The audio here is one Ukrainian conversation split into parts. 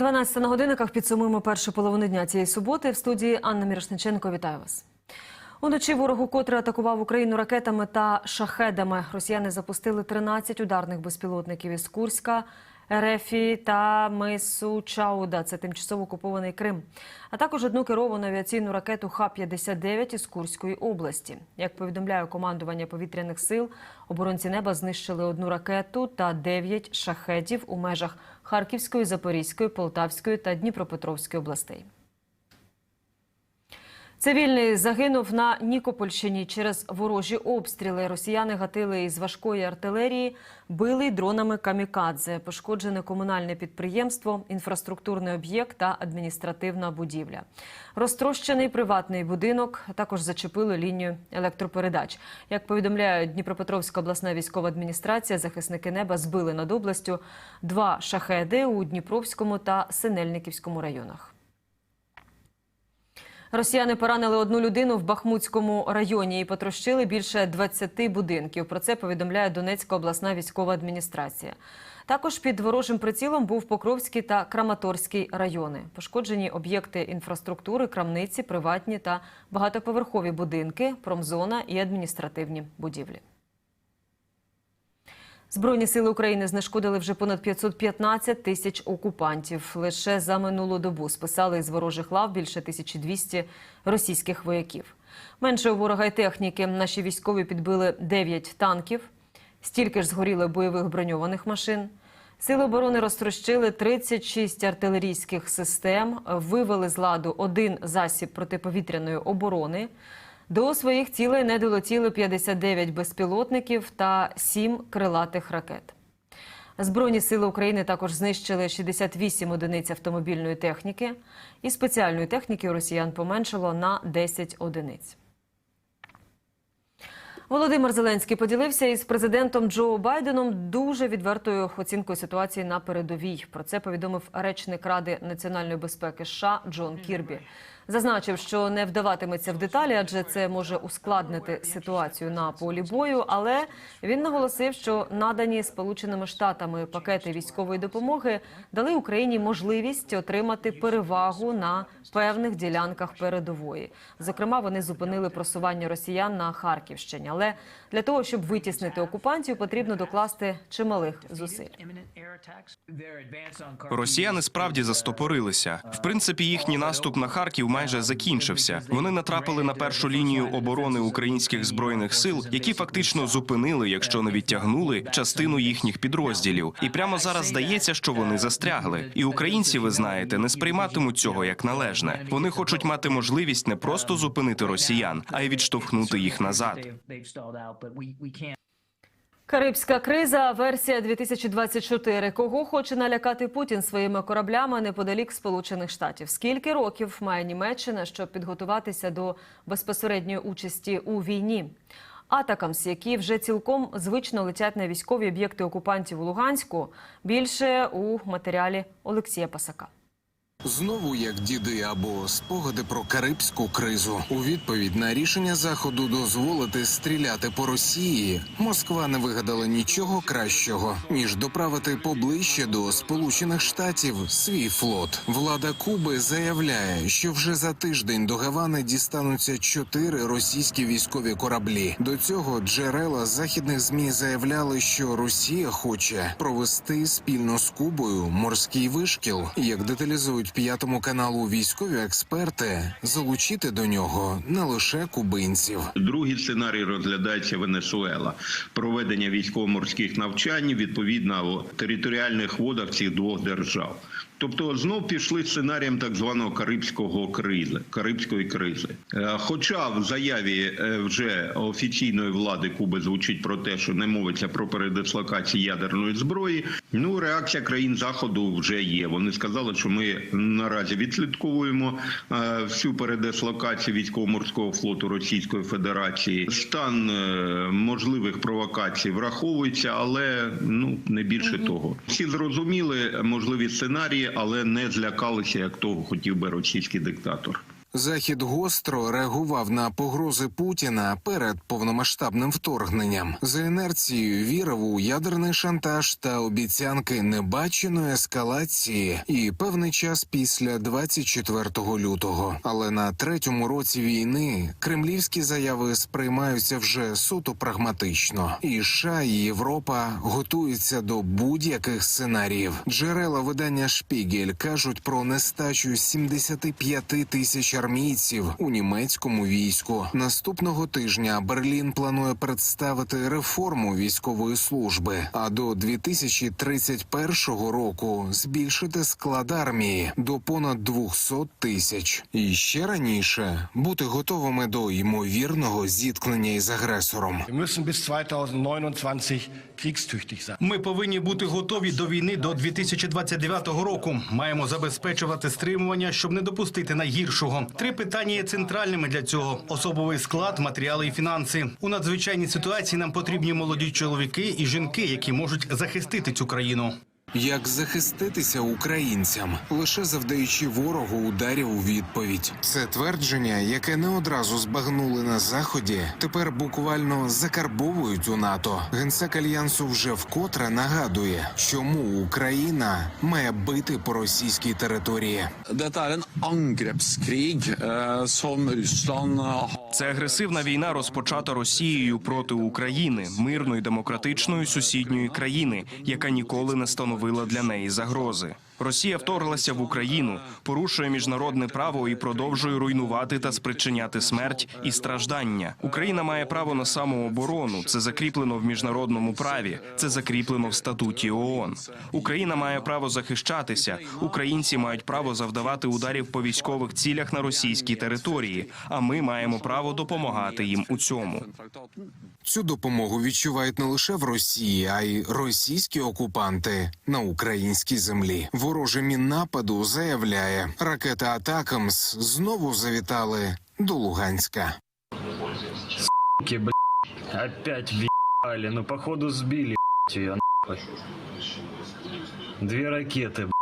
12 на годинниках підсумуємо першу половину дня цієї суботи. В студії Анна Мірошниченко. Вітаю вас. Уночі ворог укотре атакував Україну ракетами та шахедами. Росіяни запустили 13 ударних безпілотників із Курська, Ерефії та мису Чауда. Це тимчасово окупований Крим. А також одну керовану авіаційну ракету Х-59 із Курської області. Як повідомляє командування повітряних сил, оборонці неба знищили одну ракету та 9 шахедів у межах Харківської, Запорізької, Полтавської та Дніпропетровської областей. Цивільний загинув на Нікопольщині через ворожі обстріли. Росіяни гатили із важкої артилерії, били дронами камікадзе. Пошкоджене комунальне підприємство, інфраструктурний об'єкт та адміністративна будівля. Розтрощений приватний будинок також зачепили лінію електропередач. Як повідомляє Дніпропетровська обласна військова адміністрація, захисники неба збили над областю два шахеди у Дніпровському та Синельниківському районах. Росіяни поранили одну людину в Бахмутському районі і потрощили більше 20 будинків. Про це повідомляє Донецька обласна військова адміністрація. Також під ворожим прицілом був Покровський та Краматорський райони. Пошкоджені об'єкти інфраструктури, крамниці, приватні та багатоповерхові будинки, промзона і адміністративні будівлі. Збройні сили України знешкодили вже понад 515 тисяч окупантів. Лише за минулу добу списали із ворожих лав більше 1200 російських вояків. Менше у ворога й техніки. Наші військові підбили 9 танків, стільки ж згоріли бойових броньованих машин. Сили оборони розтрощили 36 артилерійських систем, вивели з ладу один засіб протиповітряної оборони. До своїх цілей не долетіли 59 безпілотників та 7 крилатих ракет. Збройні сили України також знищили 68 одиниць автомобільної техніки, і спеціальної техніки росіян поменшало на 10 одиниць. Володимир Зеленський поділився із президентом Джо Байденом дуже відвертою оцінкою ситуації на передовій. Про це повідомив речник Ради національної безпеки США Джон Кірбі. Зазначив, що не вдаватиметься в деталі, адже це може ускладнити ситуацію на полі бою. Але він наголосив, що надані Сполученими Штатами пакети військової допомоги дали Україні можливість отримати перевагу на певних ділянках передової. Зокрема, вони зупинили просування росіян на Харківщині. Але для того, щоб витіснити окупантів, потрібно докласти чималих зусиль. Росіяни справді застопорилися. В принципі, їхній наступ на Харків майже закінчився. Вони натрапили на першу лінію оборони українських збройних сил, які фактично зупинили, якщо не відтягнули частину їхніх підрозділів. І прямо зараз здається, що вони застрягли. І українці, ви знаєте, не сприйматимуть цього як належне. Вони хочуть мати можливість не просто зупинити росіян, а й відштовхнути їх назад. Карибська криза, версія 2024. Кого хоче налякати Путін своїми кораблями неподалік Сполучених Штатів? Скільки років має Німеччина, щоб підготуватися до безпосередньої участі у війні? Атакамс, які вже цілком звично летять на військові об'єкти окупантів у Луганську, більше у матеріалі Олексія Пасака. Знову як діди або спогади про карибську кризу. У відповідь на рішення заходу дозволити стріляти по Росії. Москва не вигадала нічого кращого ніж доправити поближче до Сполучених Штатів свій флот. Влада Куби заявляє, що вже за тиждень до Гавани дістануться чотири російські військові кораблі. До цього джерела західних змі заявляли, що Росія хоче провести спільно з Кубою морський вишкіл, як деталізують п'ятому каналу військові експерти, залучити до нього не лише кубинців. Другий сценарій розглядається Венесуела. Проведення військово-морських навчань відповідно в територіальних водах цих двох держав. Тобто знов пішли сценарієм так званого карибського кризи, карибської кризи. Е, Хоча в заяві е, вже офіційної влади Куби звучить про те, що не мовиться про передислокацію ядерної зброї. Ну реакція країн заходу вже є. Вони сказали, що ми наразі відслідковуємо е, всю передислокацію військово-морського флоту Російської Федерації. Стан можливих провокацій враховується, але ну не більше того. Всі зрозуміли можливі сценарії, але не злякалися, як того хотів би російський диктатор. Захід гостро реагував на погрози Путіна перед повномасштабним вторгненням. За інерцією вірив у ядерний шантаж та обіцянки небаченої ескалації і певний час після 24 лютого. Але на третьому році війни кремлівські заяви сприймаються вже суто прагматично. І США і Європа готуються до будь-яких сценаріїв. Джерела видання Шпігель кажуть про нестачу 75 тисяч армійців у німецькому війську. Наступного тижня Берлін планує представити реформу військової служби, а до 2031 року збільшити склад армії до понад 200 тисяч. І ще раніше бути готовими до ймовірного зіткнення із агресором. Wir müssen bis 2029 kriegstüchtig sein. Ми повинні бути готові до війни до 2029 року. Маємо забезпечувати стримування, щоб не допустити найгіршого. Три питання є центральними для цього: особовий склад, матеріали і фінанси. У надзвичайній ситуації нам потрібні молоді чоловіки і жінки, які можуть захистити цю країну. Як захиститися українцям, лише завдаючи ворогу ударів у відповідь. Це твердження, яке не одразу збагнули на заході, тепер буквально закарбовують у НАТО. Генсек альянсу вже вкотре нагадує, чому Україна має бити по російській території. Er eh, Це агресивна війна розпочата Росією проти України, мирної демократичної сусідньої країни, яка ніколи не становила для неї загрози. Росія вторглася в Україну, порушує міжнародне право і продовжує руйнувати та спричиняти смерть і страждання. Україна має право на самооборону. Це закріплено в міжнародному праві. Це закріплено в статуті ООН. Україна має право захищатися. Українці мають право завдавати ударів по військових цілях на російській території. А ми маємо право допомагати їм у цьому. Цю допомогу відчувають не лише в Росії, а й російські окупанти на українській землі. Вороже міннападу заявляє, ракета Атакамс знову завітали до Луганська. Суки, блядь, опять въебали, ну походу збили, блядь, ее нахуй. Дві ракети, блядь.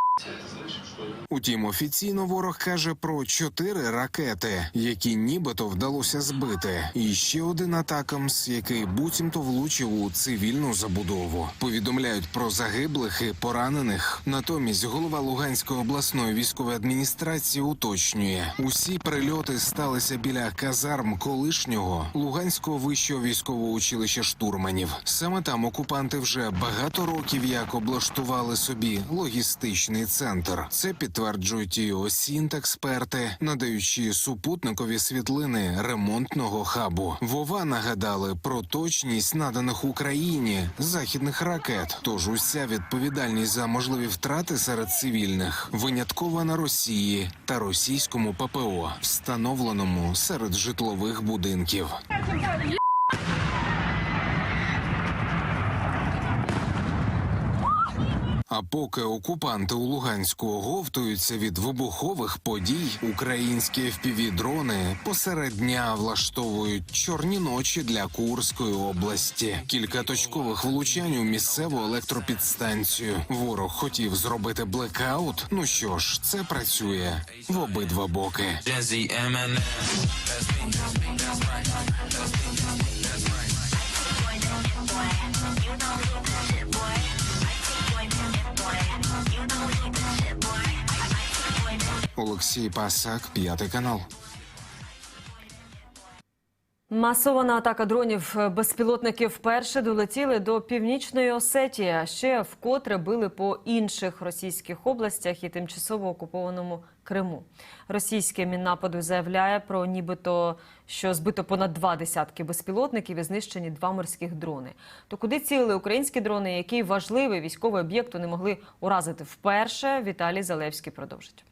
Утім, офіційно ворог каже про чотири ракети, які нібито вдалося збити, і ще один атакамс, який буцімто влучив у цивільну забудову. Повідомляють про загиблих і поранених. Натомість голова Луганської обласної військової адміністрації уточнює: усі прильоти сталися біля казарм колишнього Луганського вищого військового училища штурманів. Саме там окупанти вже багато років як облаштували собі логістичний центр. Це підтверджують і осінт-експерти, надаючи супутникові світлини ремонтного хабу. Вова нагадали про точність наданих Україні західних ракет. Тож уся відповідальність за можливі втрати серед цивільних виняткова на Росії та російському ППО, встановленому серед житлових будинків. А поки окупанти у Луганську оговтуються від вибухових подій, українські FPV-дрони посеред дня влаштовують чорні ночі для Курської області. Кілька точкових влучань у місцеву електропідстанцію. Ворог хотів зробити блекаут. Ну що ж, це працює в обидва боки. Олексій Пасак, п'ятий канал. Масована атака дронів безпілотників вперше долетіли до північної Осетії, а ще вкотре били по інших російських областях і тимчасово окупованому Криму. Російське міннападу заявляє про нібито, що збито понад два десятки безпілотників і знищені два морських дрони. То куди цілили українські дрони, який важливий військовий об'єкт вони могли уразити вперше? Віталій Залевський продовжить.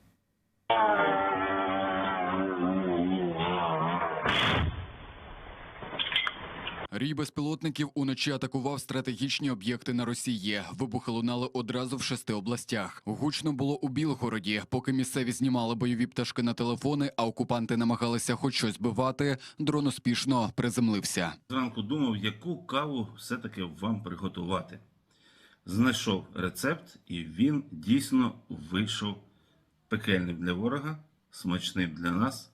Рій безпілотників уночі атакував стратегічні об'єкти на Росії. Вибухи лунали одразу в шести областях. Гучно було у Білгороді. Поки місцеві знімали бойові пташки на телефони, а окупанти намагалися хоч щось збивати, дрон успішно приземлився. Зранку думав, яку каву все-таки вам приготувати. Знайшов рецепт, і він дійсно вийшов пекельним для ворога, смачним для нас.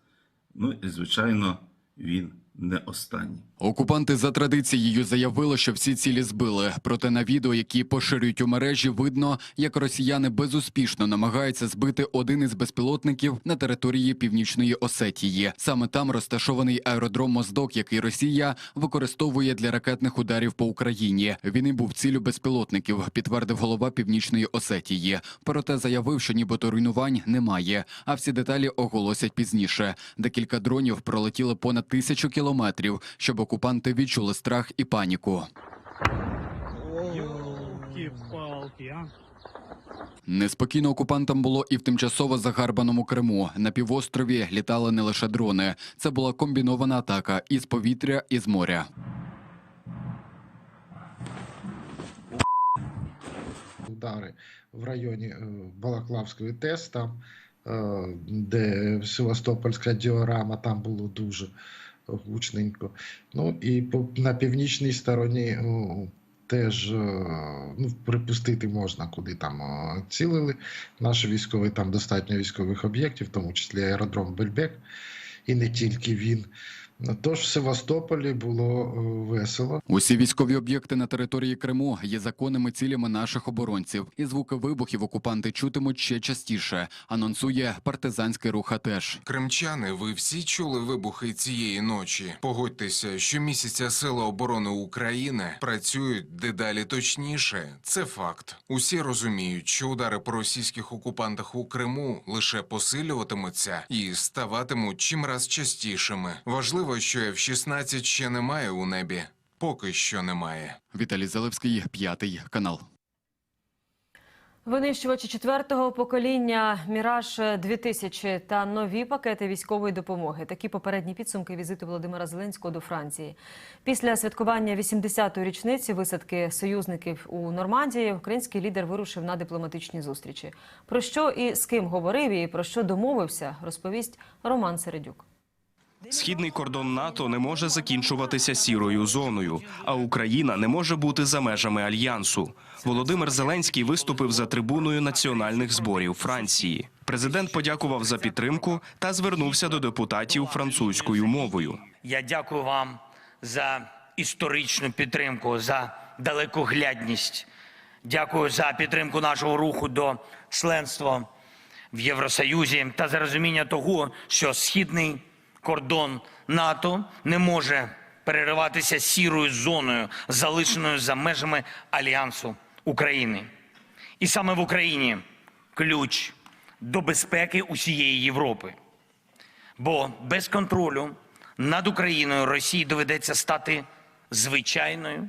Ну і звичайно, він не останній. Окупанти за традицією заявили, що всі цілі збили. Проте на відео, які поширюють у мережі, видно, як росіяни безуспішно намагаються збити один із безпілотників на території північної Осетії. Саме там розташований аеродром Моздок, який Росія використовує для ракетних ударів по Україні. Він і був цілю безпілотників, підтвердив голова північної Осетії. Проте заявив, що нібито руйнувань немає. А всі деталі оголосять пізніше. Декілька дронів пролетіли понад тисячу кілометрів, щоб окупанти відчули страх і паніку. Неспокійно окупантам було і в тимчасово загарбаному Криму. На півострові літали не лише дрони. Це була комбінована атака із повітря і з моря. удари в районі е, Балаклавської ТЕС, там, е, де Севастопольська діорама, там було дуже гучненько. Ну і по, на північній стороні теж е, ну, припустити можна, куди там е, цілили. Наші військові там достатньо військових об'єктів, в тому числі аеродром Бельбек, і не тільки він. Тож в Севастополі було е, весело. Усі військові об'єкти на території Криму є законними цілями наших оборонців, і звуки вибухів окупанти чутимуть ще частіше. Анонсує партизанський рух АТЕШ. Кримчани, ви всі чули вибухи цієї ночі? Погодьтеся, що місяця Сили оборони України працюють дедалі точніше. Це факт. Усі розуміють, що удари по російських окупантах у Криму лише посилюватимуться і ставатимуть чимраз частішими. Важливо, що F-16 ще немає у небі. Поки що немає. Віталій Залевський, п'ятий канал. Винищувачі четвертого покоління Міраж 2000 та нові пакети військової допомоги. Такі попередні підсумки візиту Володимира Зеленського до Франції. Після святкування 80-ї річниці висадки союзників у Нормандії український лідер вирушив на дипломатичні зустрічі. Про що і з ким говорив, і про що домовився, розповість Роман Середюк. Східний кордон НАТО не може закінчуватися сірою зоною, а Україна не може бути за межами альянсу. Володимир Зеленський виступив за трибуною національних зборів Франції. Президент подякував за підтримку та звернувся до депутатів французькою мовою. Я дякую вам за історичну підтримку, за далекоглядність. Дякую за підтримку нашого руху до членства в Євросоюзі та за розуміння того, що східний кордон НАТО не може перериватися сірою зоною, залишеною за межами альянсу України. І саме в Україні ключ до безпеки усієї Європи. Бо без контролю над Україною Росії доведеться стати звичайною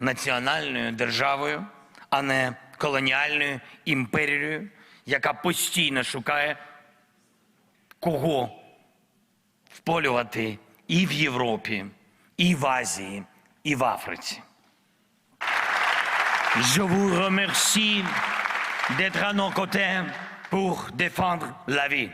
національною державою, а не колоніальною імперією, яка постійно шукає кого вполювати і в Європі, і в Азії, і в Африці. Je vous remercie d'être à nos côtés pour défendre la vie.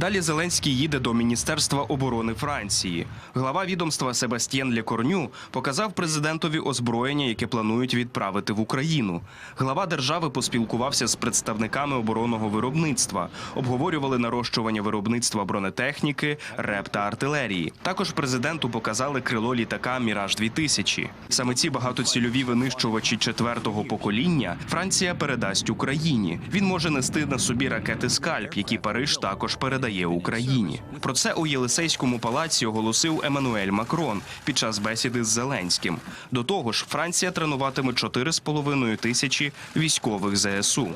Далі Зеленський їде до Міністерства оборони Франції. Глава відомства Себастьєн Лекорню показав президентові озброєння, яке планують відправити в Україну. Глава держави поспілкувався з представниками оборонного виробництва, обговорювали нарощування виробництва бронетехніки, РЕП та артилерії. Також президенту показали крило літака Міраж 2000 Саме ці багатоцільові винищувачі четвертого покоління Франція передасть Україні. Він може нести на собі ракети Скальп, які Париж також передає Україні. Про це у Єлисейському палаці оголосив Еммануель Макрон під час бесіди з Зеленським. До того ж, Франція тренуватиме 4,5 тисячі військових ЗСУ.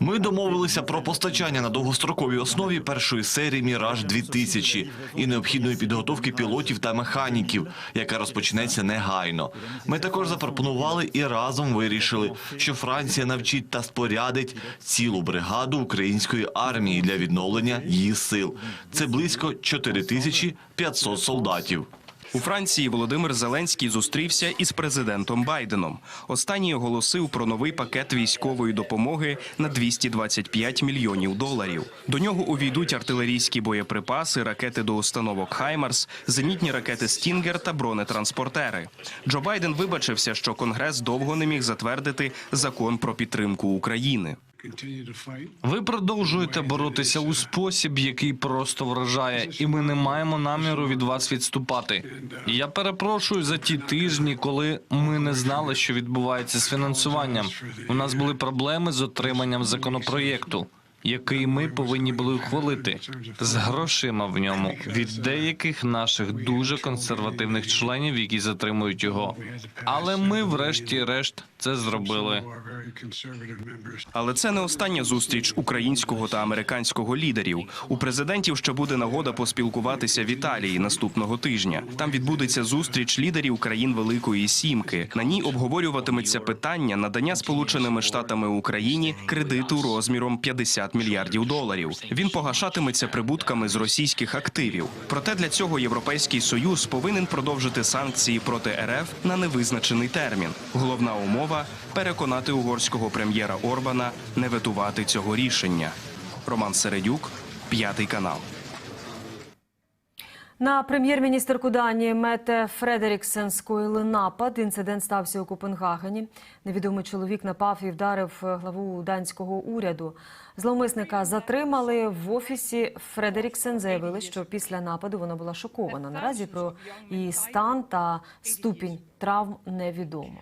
Ми домовилися про постачання на довгостроковій основі першої серії Міраж 2000 і необхідної підготовки пілотів та механіків, яка розпочнеться негайно. Ми також запропонували і разом вирішили, що Франція навчить та спорядить цілу бригаду української армії для відновлення її сил. Це близько 4500 солдатів. У Франції Володимир Зеленський зустрівся із президентом Байденом. Останній оголосив про новий пакет військової допомоги на 225 мільйонів доларів. До нього увійдуть артилерійські боєприпаси, ракети до установок Хаймарс, зенітні ракети Стінгер та бронетранспортери. Джо Байден вибачився, що Конгрес довго не міг затвердити закон про підтримку України. Ви продовжуєте боротися у спосіб, який просто вражає, і ми не маємо наміру від вас відступати. Я перепрошую за ті тижні, коли ми не знали, що відбувається з фінансуванням. У нас були проблеми з отриманням законопроєкту. Який ми повинні були ухвалити з грошима в ньому від деяких наших дуже консервативних членів, які затримують його. Але ми, врешті-решт, це зробили. Але це не остання зустріч українського та американського лідерів. У президентів ще буде нагода поспілкуватися в Італії наступного тижня. Там відбудеться зустріч лідерів країн Великої Сімки. На ній обговорюватиметься питання надання Сполученими Штатами Україні кредиту розміром 50 мільярдів доларів. Він погашатиметься прибутками з російських активів. Проте для цього Європейський Союз повинен продовжити санкції проти РФ на невизначений термін. Головна умова переконати угорського прем'єра Орбана не ветувати цього рішення. Роман Середюк, п'ятий канал. На прем'єр-міністерку Данії Мете Фредеріксен скоїли напад. Інцидент стався у Копенгагені. Невідомий чоловік напав і вдарив главу данського уряду. Зловмисника затримали в офісі. Фредеріксен заявили, що після нападу вона була шокована. Наразі про її стан та ступінь травм невідомо.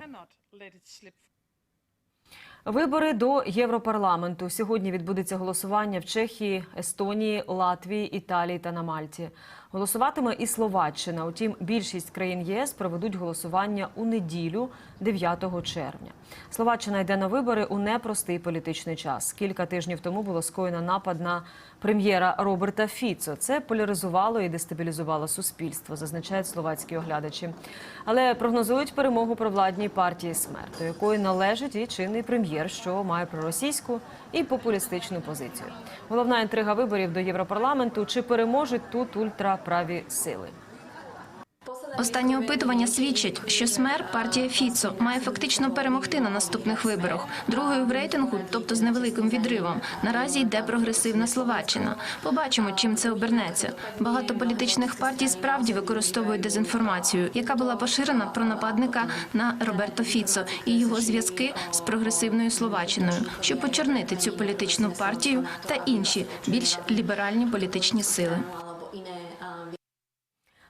Вибори до Європарламенту сьогодні відбудеться голосування в Чехії, Естонії, Латвії, Італії та на Мальті. Голосуватиме і Словаччина. Утім, більшість країн ЄС проведуть голосування у неділю, 9 червня. Словаччина йде на вибори у непростий політичний час. Кілька тижнів тому було скоєно напад на прем'єра Роберта Фіцо. Це поляризувало і дестабілізувало суспільство, зазначають словацькі оглядачі. Але прогнозують перемогу провладній партії смерть, до якої належить і чинний прем'єр, що має проросійську і популістичну позицію. Головна інтрига виборів до Європарламенту чи переможуть тут ультраправі сили. Останні опитування свідчать, що СМЕР, партія Фіцо, має фактично перемогти на наступних виборах. Другою в рейтингу, тобто з невеликим відривом, наразі йде прогресивна Словаччина. Побачимо, чим це обернеться. Багато політичних партій справді використовують дезінформацію, яка була поширена про нападника на Роберто Фіцо і його зв'язки з прогресивною Словаччиною, щоб почорнити цю політичну партію та інші більш ліберальні політичні сили.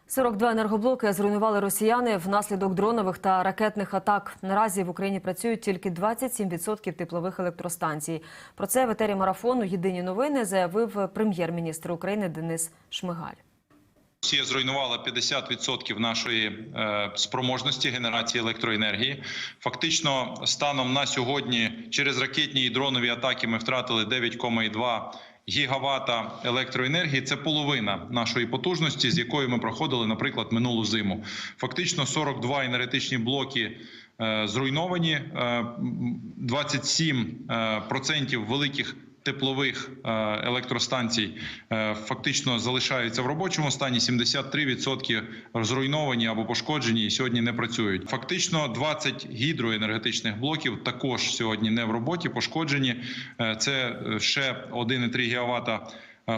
42 енергоблоки зруйнували росіяни внаслідок дронових та ракетних атак. Наразі в Україні працюють тільки 27% теплових електростанцій. Про це в етері марафону Єдині новини заявив прем'єр-міністр України Денис Шмигаль. Росія зруйнувала 50% нашої е, спроможності генерації електроенергії. Фактично, станом на сьогодні, через ракетні і дронові атаки ми втратили 9,2 гігавата електроенергії. Це половина нашої потужності, з якою ми проходили, наприклад, минулу зиму. Фактично, 42 енергетичні блоки. е, Зруйновані Е, 27% великих теплових е, електростанцій е, фактично залишаються в робочому стані. 73% зруйновані або пошкоджені і сьогодні не працюють. Фактично 20 гідроенергетичних блоків також сьогодні не в роботі, пошкоджені. Е, Це ще 1,3 гігавата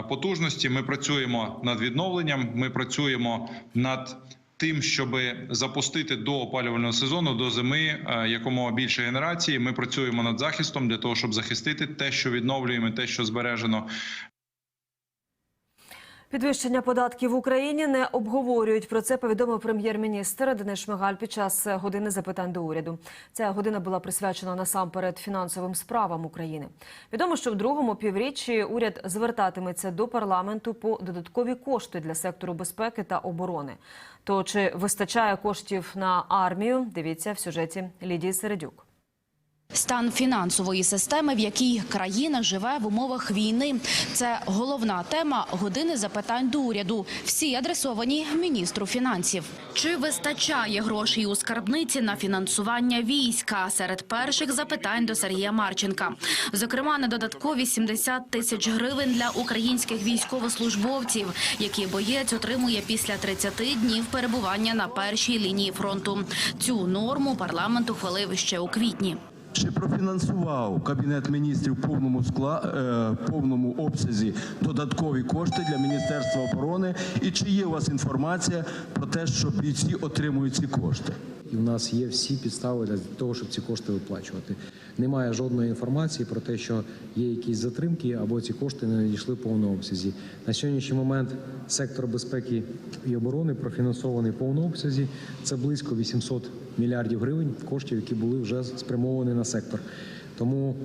потужності. Ми працюємо над відновленням. Ми працюємо над тим, щоб запустити до опалювального сезону, до зими е, якомога більше генерації. Ми працюємо над захистом для того, щоб захистити те, що відновлюємо, те, що збережено. Підвищення податків в Україні не обговорюють. Про це повідомив прем'єр-міністр Денис Шмигаль під час години запитань до уряду. Ця година була присвячена насамперед фінансовим справам України. Відомо, що в другому півріччі уряд звертатиметься до парламенту по додаткові кошти для сектору безпеки та оборони. То чи вистачає коштів на армію? Дивіться в сюжеті Лідії Середюк. Стан фінансової системи, в якій країна живе в умовах війни, це головна тема години запитань до уряду. Всі адресовані міністру фінансів. Чи вистачає грошей у скарбниці на фінансування війська? Серед перших запитань до Сергія Марченка. Зокрема, на додаткові 70 тисяч гривень для українських військовослужбовців, які боєць отримує після 30 днів перебування на першій лінії фронту. Цю норму парламент ухвалив ще у квітні. Чи профінансував Кабінет міністрів в повному скла е, повному обсязі додаткові кошти для Міністерства оборони? І чи є у вас інформація про те, що бійці отримують ці кошти? І в нас є всі підстави для того, щоб ці кошти виплачувати. Немає жодної інформації про те, що є якісь затримки або ці кошти не надійшли в повному обсязі. На сьогоднішній момент сектор безпеки і оборони профінансований в повному обсязі. Це близько 800 мільярдів гривень коштів, які були вже спрямовані на сектор. Тому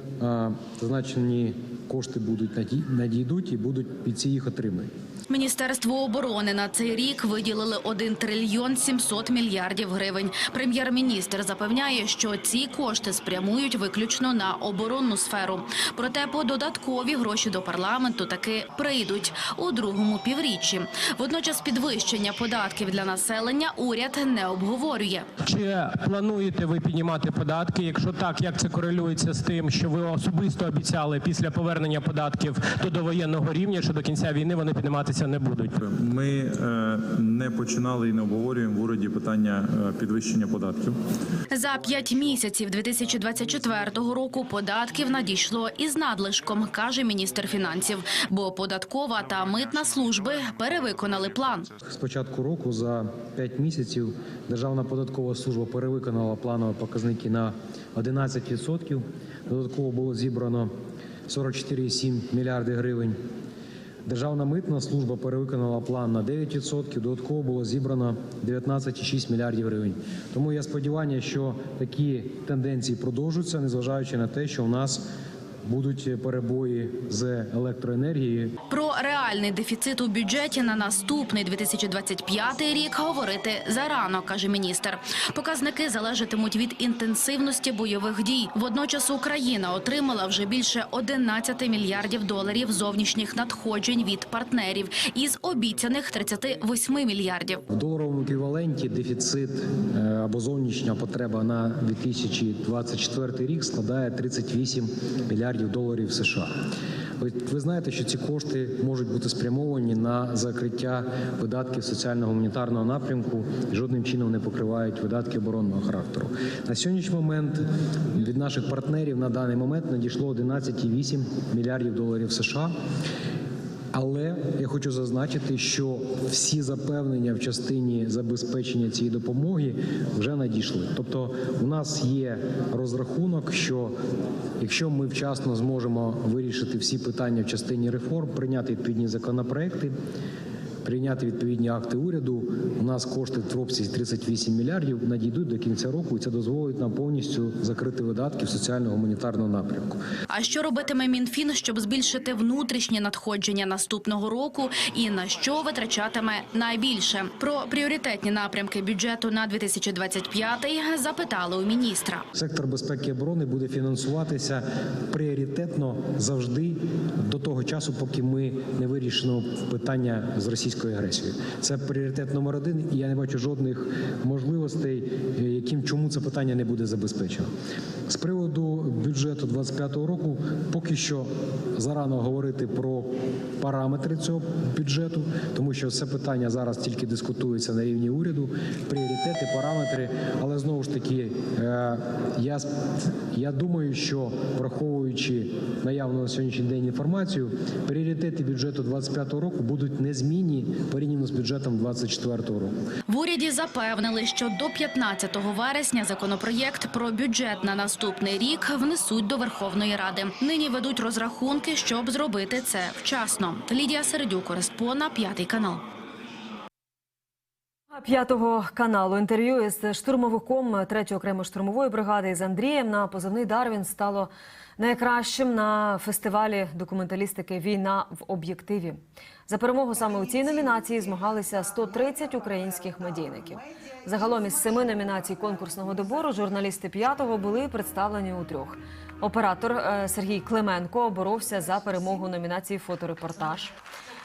зазначені кошти будуть наді- надійдуть і будуть бійці їх отримають. Міністерству оборони на цей рік виділили 1 трильйон 700 мільярдів гривень. Прем'єр-міністр запевняє, що ці кошти спрямують виключно на оборонну сферу. Проте по додаткові гроші до парламенту таки прийдуть у другому півріччі. Водночас підвищення податків для населення уряд не обговорює. Чи плануєте ви піднімати податки? Якщо так, як це корелюється з тим, що ви особисто обіцяли після повернення податків до довоєнного рівня, що до кінця війни вони підніматися не будуть? Ми е, не починали і не обговорюємо в уряді питання е, підвищення податків. За п'ять місяців 2024 року податків надійшло із надлишком, каже міністр фінансів. Бо податкова та митна служби перевиконали план. З початку року за 5 місяців Державна податкова служба перевиконала планові показники на 11%. Додатково було зібрано 44,7 мільярди гривень. Державна митна служба перевиконала план на 9%, додатково було зібрано 19,6 мільярдів гривень. Тому я сподівання, що такі тенденції продовжуються, незважаючи на те, що у нас будуть перебої з електроенергією. Про реальний дефіцит у бюджеті на наступний 2025 рік говорити зарано, каже міністр. Показники залежатимуть від інтенсивності бойових дій. Водночас Україна отримала вже більше 11 мільярдів доларів зовнішніх надходжень від партнерів із обіцяних 38 мільярдів. В доларовому еквіваленті дефіцит е, або зовнішня потреба на 2024 рік складає 38 мільярдів доларів США. Ви, ви знаєте, що ці кошти можуть бути спрямовані на закриття видатків соціально-гуманітарного напрямку і жодним чином не покривають видатки оборонного характеру. На сьогоднішній момент від наших партнерів на даний момент надійшло 11,8 мільярдів доларів США. Але я хочу зазначити, що всі запевнення в частині забезпечення цієї допомоги вже надійшли. Тобто, у нас є розрахунок, що якщо ми вчасно зможемо вирішити всі питання в частині реформ, прийняти відповідні законопроекти. Прийняти відповідні акти уряду. У нас кошти в обсязі 38 мільярдів надійдуть до кінця року, і це дозволить нам повністю закрити видатки в соціально-гуманітарному напрямку. А що робитиме Мінфін, щоб збільшити внутрішні надходження наступного року і на що витрачатиме найбільше? Про пріоритетні напрямки бюджету на 2025 запитали у міністра. Сектор безпеки і оборони буде фінансуватися пріоритетно завжди до того часу, поки ми не вирішимо питання з російською агресією. Це пріоритет номер один, і я не бачу жодних можливостей, е, яким чому це питання не буде забезпечено. З приводу бюджету 2025 року, поки що зарано говорити про параметри цього бюджету, тому що це питання зараз тільки дискутується на рівні уряду, пріоритети, параметри. Але знову ж таки, е, я, я думаю, що враховуючи наявну на сьогоднішній день інформацію, пріоритети бюджету 2025 року будуть незмінні порівняно з бюджетом 2024 року. В уряді запевнили, що до 15 вересня законопроєкт про бюджет на наступний рік внесуть до Верховної Ради. Нині ведуть розрахунки, щоб зробити це вчасно. Лідія Середюк, Респона, п'ятий канал. П'ятого каналу інтерв'ю із штурмовиком 3-ї окремої штурмової бригади із Андрієм на позивний Дарвін стало найкращим на фестивалі документалістики Війна в об'єктиві. За перемогу саме у цій номінації змагалися 130 українських медійників. Загалом із семи номінацій конкурсного добору журналісти п'ятого були представлені у трьох. Оператор е, Сергій Клименко боровся за перемогу номінації фоторепортаж.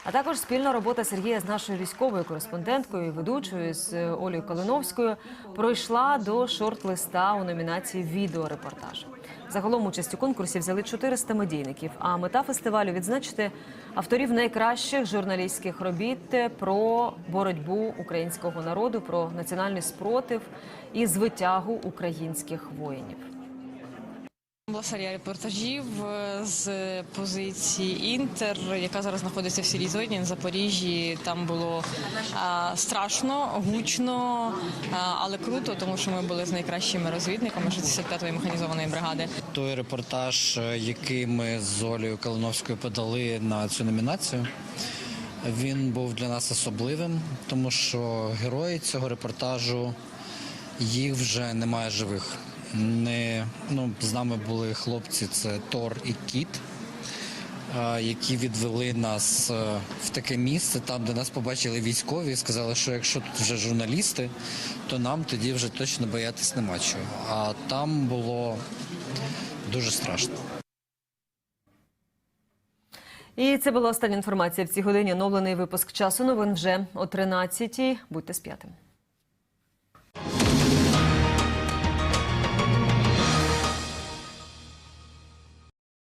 А також спільна робота Сергія з нашою військовою кореспонденткою ведучою з е, Олею Калиновською пройшла до шорт-листа у номінації Відеорепортаж. Загалом участь у конкурсі взяли 400 медійників. А мета фестивалю відзначити авторів найкращих журналістських робіт про боротьбу українського народу, про національний спротив і звитягу українських воїнів. Була серія репортажів е, з позиції Інтер, яка зараз знаходиться в сірій зоні в Запоріжжі. Там було а, страшно, гучно, а, але круто, тому що ми були з найкращими розвідниками 65-ї механізованої бригади. Той репортаж, е, який ми з Олею Калиновською подали на цю номінацію, він був для нас особливим, тому що герої цього репортажу їх вже немає живих. Не, ну, з нами були хлопці, це Тор і Кіт, які відвели нас е, в таке місце, там, де нас побачили військові, і сказали, що якщо тут вже журналісти, то нам тоді вже точно боятись нема чого. А там було дуже страшно. І це була остання інформація в цій годині. Оновлений випуск часу новин вже о 13-й. Будьте з п'ятим.